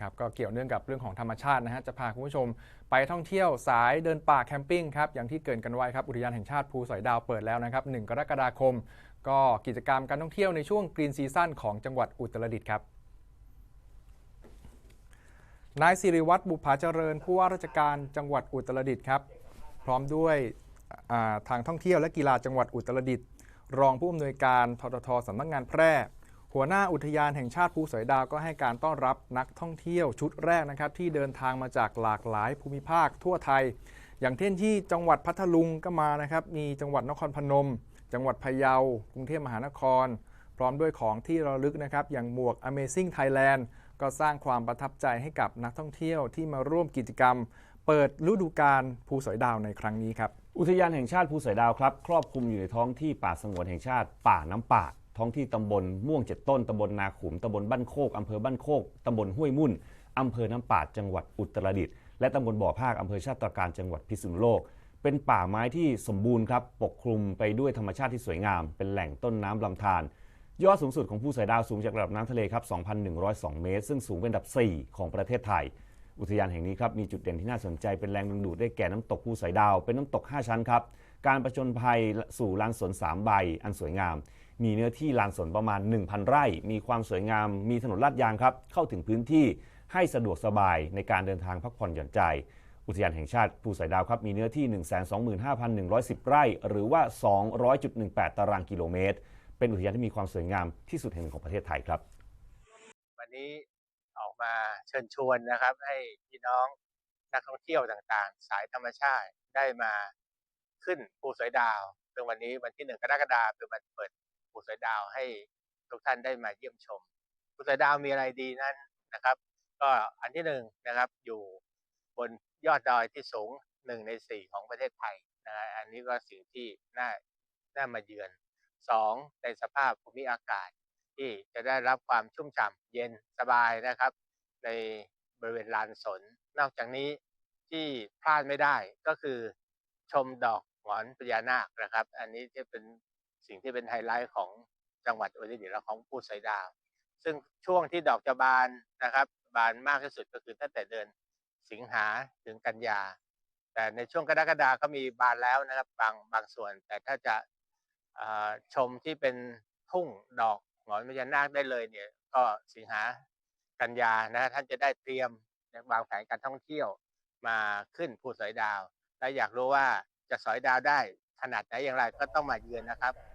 ครับก็เกี่ยวเนื่องกับเรื่องของธรรมชาตินะฮะจะพาคุณผู้ชมไปท่องเที่ยวสายเดินป่าแคมปิ้งครับอย่างที่เกินกันไว้ครับอุทยานแห่งชาติภูสอยดาวเปิดแล้วนะครับ1กรกฎาคม ก็กิจกรรมการท่องเที่ยวในช่วงกรีนซีซั่นของจังหวัดอุตรดิตถ์ครับนายสิริวัตรบุภาเจริญผู้ว่าราชการจังหวัดอุตรดิตถ์ครับพร้อมด้วยทางท่องเที่ยวและกีฬาจังหวัดอุตรดิตถ์รองผู้อำนวยการทททสำนักงานแพร่ หัวหน้าอุทยานแห่งชาติภูสอยดาวก็ให้การต้อนรับนักท่องเที่ยวชุดแรกนะครับ ที่เดินทางมาจากหลากหลายภูมิภาคทั่วไทย อย่างเช่นที่จังหวัดพัทลุงก็มานะครับ มีจังหวัดนครพนม จังหวัดพะเยากรุงเทพมหานคร พร้อมด้วยของที่ระลึกนะครับ อย่างหมวก Amazing Thailand ก็สร้างความประทับใจให้กับนักท่องเที่ยวที่มาร่วมกิจกรรม เปิดฤดูกาลภูสอยดาวในครั้งนี้ครับอุทยานแห่งชาติภูสอยดาวครับครอบคลุมอยู่ในท้องที่ป่าสงวนแห่งชาติป่าน้ำป่าด ท้องที่ตำบลม่วงเจ็ดต้นตำบลนาขุมตำบลบ้านโคกอำเภอบ้านโคกตำบลห้วยมุ่นอำเภอน้ำป่าดจังหวัดอุตรดิตถ์และตำบลบ่อภาคอำเภอชาติตรการจังหวัดพิษณุโลก เป็นป่าไม้ที่สมบูรณ์ครับปกคลุมไปด้วยธรรมชาติที่สวยงาม เป็นแหล่งต้นน้ำลำธารยอดสูงสุดของภูสอยดาวสูงจากระดับน้ำทะเลครับ 2,102 เมตร ซึ่งสูงเป็นอันดับ 4 ของประเทศไทย อุทยานแห่งนี้ครับมีจุดเด่นที่น่าสนใจเป็นแรงดึงดูดได้แก่น้ำตกภูสอยดาว เป็นน้ำตก 5 ชั้นครับ การประจนภัยสู่ลานสวน3ใบอันสวยงาม มีเนื้อที่ลานสวนประมาณ 1,000 ไร่ มีความสวยงาม มีถนนลาดยางครับ เข้าถึงพื้นที่ให้สะดวกสบายในการเดินทางพักผ่อนหย่อนใจ อุทยานแห่งชาติภูสอยดาวครับ มีเนื้อที่ 125,110 ไร่ หรือว่า 200.18 ตารางกิโลเมตร เป็นอุทยานที่มีความสวยงามที่สุดแห่งหนึ่งของประเทศไทยครับ วันนี้ออกมาเชิญชวนนะครับ ให้พี่น้องนักท่องเที่ยวต่างๆ สายธรรมชาติได้มา ขึ้นภูสอยดาวซึ่งวันนี้วันที่หนึ่งกรกฎาคมเป็นวันเปิดภูสอยดาวให้ทุกท่านได้มาเยี่ยมชมภูสอยดาวมีอะไรดีนั้นนะครับ ก็อันที่หนึ่งนะครับอยู่บนยอดดอยที่สูงหนึ่งในสี่ของประเทศไทยนะฮะอันนี้ก็สิ่งที่น่าน่ามาเยือนสองในสภาพภูมิอากาศที่จะได้รับความชุ่มฉ่ำเย็นสบายนะครับ ในบริเวณลานสน นอกจากนี้ที่พลาดไม่ได้ก็คือ ชมดอกหงอนพญานาคนะครับ อันนี้จะเป็นสิ่งที่เป็นไฮไลท์ของจังหวัดอุตรดิตถ์และของภูสอยดาว ซึ่งช่วงที่ดอกจะบานนะครับ บานมากที่สุดก็คือตั้งแต่เดือนสิงหาถึงกันยา แต่ในช่วงกรกฎาก็มีบานแล้วนะครับบางบางส่วน แต่ถ้าจะชมที่เป็นทุ่งดอกหงอนพญานาคได้เลยเนี่ย ก็สิงหากันยานะฮะท่านจะได้เตรียมวางแผนการท่องเที่ยวมาขึ้นภูสอยดาว และอยากรู้ว่าจะสอยดาวได้ขนาดไหนอย่างไรก็ต้องมาเยือนนะครับ